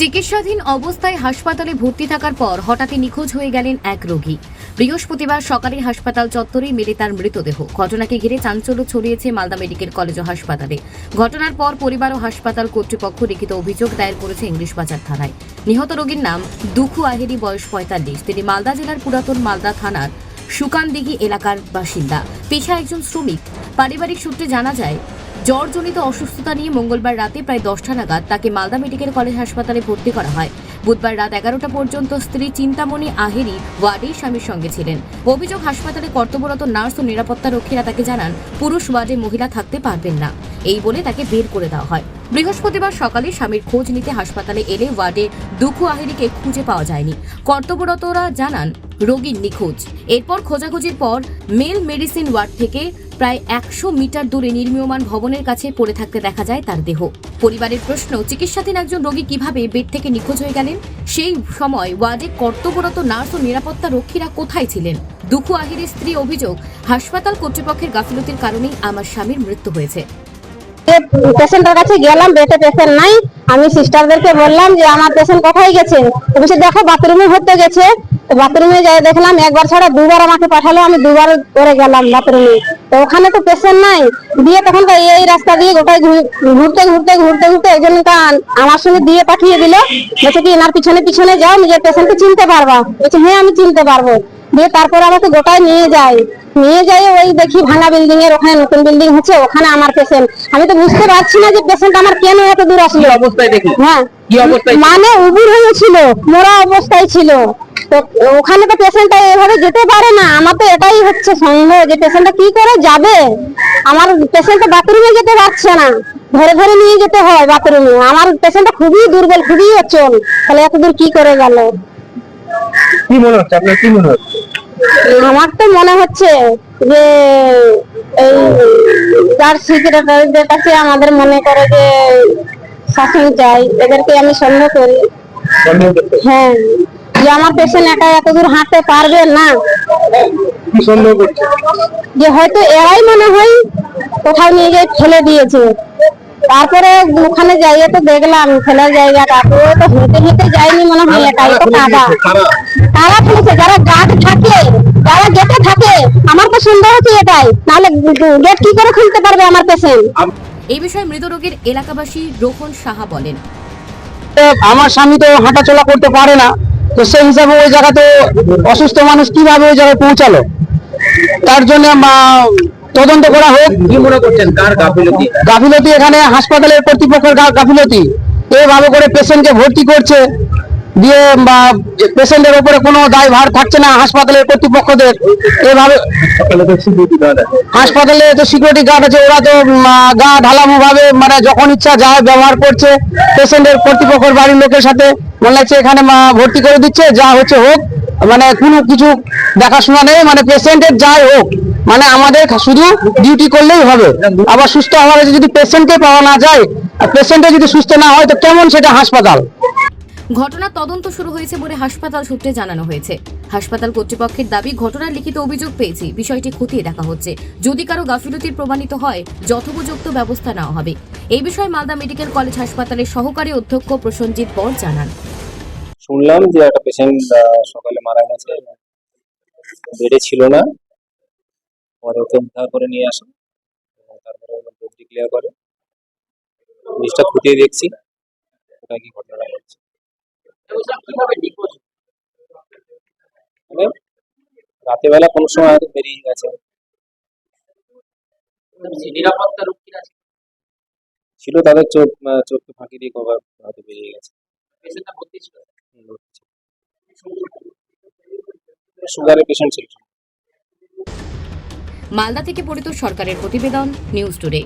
চিকিৎসাধীন অবস্থায় হাসপাতালে ভর্তি থাকার পর হঠাৎই নিখোঁজ হয়ে গেলেন এক রোগী। বৃহস্পতিবার সকালে হাসপাতাল চত্বরেই মেলে তার মৃতদেহ। ঘটনাকে ঘিরে চাঞ্চল্য ছড়িয়েছে মালদা মেডিকেল কলেজ ও হাসপাতালে। ঘটনার পর পরিবার ও হাসপাতাল কর্তৃপক্ষ লিখিত অভিযোগ দায়ের করেছে ইংলিশ বাজার থানায়। নিহত রোগীর নাম দুখু আহেরি, বয়স পঁয়তাল্লিশ। তিনি মালদা জেলার পুরাতন মালদা থানার সুকানদিঘি এলাকার বাসিন্দা। পেশা একজন শ্রমিক। পারিবারিক সূত্রে জানা যায় জ্বরজনিত অসুস্থতা নিয়ে মঙ্গলবার রাতে প্রায় দশটা নাগাদ তাকে মালদা মেডিকেল কলেজ হাসপাতালে ভর্তি করা হয়। বুধবার রাত এগারোটা পর্যন্ত স্ত্রী চিন্তামণি আহেরি ওয়ার্ডেই স্বামীর সঙ্গে ছিলেন। অভিযোগ, হাসপাতালে কর্তব্যরত নার্স ও নিরাপত্তা রক্ষীরা তাকে জানান, পুরুষ ওয়ার্ডে মহিলা থাকতে পারবেন না। এই বলে তাকে বের করে দেওয়া হয়। বৃহস্পতিবার সকালে স্বামীর খোঁজ নিতে হাসপাতালে এলে ওয়ার্ডে দুখু আহেরিকে খুঁজে পাওয়া যায়নি। কর্তব্যরতরা জানান, রোগীর নিখোঁজ। এরপর খোঁজাখুঁজির পর মেল মেডিসিন ওয়ার্ড থেকে প্রায় একশো মিটার দূরে নির্মীয়মান ভবনের কাছে পড়ে থাকতে দেখা যায় তার দেহ। পরিবারের প্রশ্ন, চিকিৎসাধীন একজন রোগী কীভাবে বেড থেকে নিখোঁজ হয়ে গেলেন? সেই সময় ওয়ার্ডে কর্তব্যরত নার্স ও নিরাপত্তা রক্ষীরা কোথায় ছিলেন? দুখু আহিরের স্ত্রী অভিযোগ, হাসপাতাল কর্তৃপক্ষের গাফিলতির কারণেই আমার স্বামীর মৃত্যু হয়েছে। পেশেন্টের কাছে গেলাম বেটে পেশেন্ট নাই। আমি সিস্টারদেরকে বললাম যে, আমার পেশেন্ট কোথায় গেছে তো বলছে দেখো বাথরুমে হতে গেছে। বাথরুমে যাই দেখলাম একবার ছাড়া দুবার আমাকে পাঠালো আমি দুবার করে গেলাম বাথরুমে। তো ওখানে তো পেশেন্ট নাই। দিয়ে তখন তো এই রাস্তা দিয়ে গোটায় ঘুরতে ঘুরতে ঘুরতে ঘুরতে একজন আমার সঙ্গে দিয়ে পাঠিয়ে দিল। বলছে কি এনার পিছনে পিছনে যাও নিজের পেশেন্টকে চিনতে পারবা। বলছে হ্যাঁ আমি চিনতে পারব। দিয়ে তারপর আমাকে গোটায় নিয়ে যায়। নিয়ে যাই ওই দেখি ভাঙা বিল্ডিং এর ওখানে নতুন বিল্ডিং হচ্ছে ওখানে আমার পেশেন্ট আমি তো বুঝতে পারছি না যে পেশেন্ট আমার কেন এত দূর আসলো। অবস্থায় দেখি? হ্যাঁ? মানে উবুর হয়েছিল মোরা অবস্থায় ছিল। তো ওখানে তো পেশেন্টটা এভাবে যেতে পারে না। আমার তো এটাই হচ্ছে সন্দেহ যে পেশেন্টটা কি করে যাবে? আমার পেশেন্ট বাথরুমে যেতে পারছে না। ধরে ধরে নিয়ে যেতে হয় বাথরুমে আমার পেশেন্টটা খুবই দুর্বল খুবই অচল। তাহলে এত দূর কি করে গেল? কি মনে হচ্ছে? আপনার কি মনে হচ্ছে? আমার তো মনে হচ্ছে যে এই যার সিক্রেটারিদের কাছে আমাদের মনে করে যে শাসন চাই। এদেরকে আমি সন্দেহ করি। হ্যাঁ। যে আমার পেশেন্ট একা এত দূর হাঁটতে পারবে না। কি যে হয়তো এরাই মনে হয় কোথাও নিয়ে গিয়ে ফেলে দিয়েছে। তারপরে ওখানে যাইয়ে তো দেখলাম ফেলার জায়গাটা তো তো হেঁটে হেঁটে যায়নি মনে হয় একাই তো কাদা। তারা। ফেলেছে যারা গার্ড থাকে যারা গেটে থাকে আমার তো সন্দেহ হচ্ছে এটাই। নাহলে গেট কি করে খুলতে পারবে আমার পেশেন্ট এই বিষয়ে মৃত রোগীর এলাকাবাসী রোহন সাহা বলেন। আমার স্বামী তো হাঁটাচলা করতে পারে না। তো সেই হিসাবে ওই জায়গাতে অসুস্থ মানুষ কীভাবে ওই জায়গায় পৌঁছালো? তার জন্য তদন্ত করা হোক। কি মনে করছেন? কার গাফিলতি? গাফিলতি এখানে হাসপাতালের কর্তৃপক্ষের গাফিলতি। এইভাবে করে পেশেন্টকে ভর্তি করছে। দিয়ে বা পেশেন্টের উপরে কোনো দায়ভার থাকছে না হাসপাতালের কর্তৃপক্ষদের। এভাবে হাসপাতালে তো সিকিউরিটি গার্ড আছে। ওরা তো গা ঢালামো ভাবে মানে যখন ইচ্ছা যায় ব্যবহার করছে। পেশেন্টের কর্তৃপক্ষের বাড়ির লোকের সাথে। মনে লাগছে এখানে মা ভর্তি করে দিচ্ছে, যা হচ্ছে হোক। মানে কোনো কিছু দেখাশোনা নেই মানে পেশেন্টের যাই হোক। মানে আমাদের শুধু ডিউটি করলেই হবে। আবার সুস্থ হওয়ার যদি পেশেন্টকে পাওয়া না যায়, আর পেশেন্টে যদি সুস্থ না হয়, তো কেমন সেটা হাসপাতাল? ঘটনার তদন্ত শুরু হয়েছে বলে হাসপাতাল সূত্রে জানানো হয়েছে। হাসপাতাল কর্তৃপক্ষের দাবি, ঘটনার লিখিত অভিযোগ পেয়েছি। বিষয়টি খতিয়ে দেখা হচ্ছে। যদি কারও গাফিলতির প্রমাণিত হয়, যথোপযুক্ত ব্যবস্থা নেওয়া হবে। এই বিষয়ে মালদা মেডিকেল কলেজ হাসপাতালের সহকারী অধ্যক্ষ প্রসঞ্জিৎ বর জানান। শুনলাম যে একটা পেশেন্ট সকালে মারা গেছে। বেডে ছিল না। পরে ওকে উদ্ধার করে নিয়ে আসে। এবং তারপরে বুক ডিক্লেয়ার করে। জিনিসটা খুঁটিয়ে দেখছি। কোথায় কি ঘটনা ঘটছে। মানে রাতের বেলা কোনো সময় হয়তো বেরিয়ে গেছে। ছিল। তাদের চোখ চোখকে ফাঁকি দিয়ে কভার হয়তো বেরিয়ে গেছে। মালদা থেকে পড়িত সরকারের প্রতিবেদন নিউজ টুডে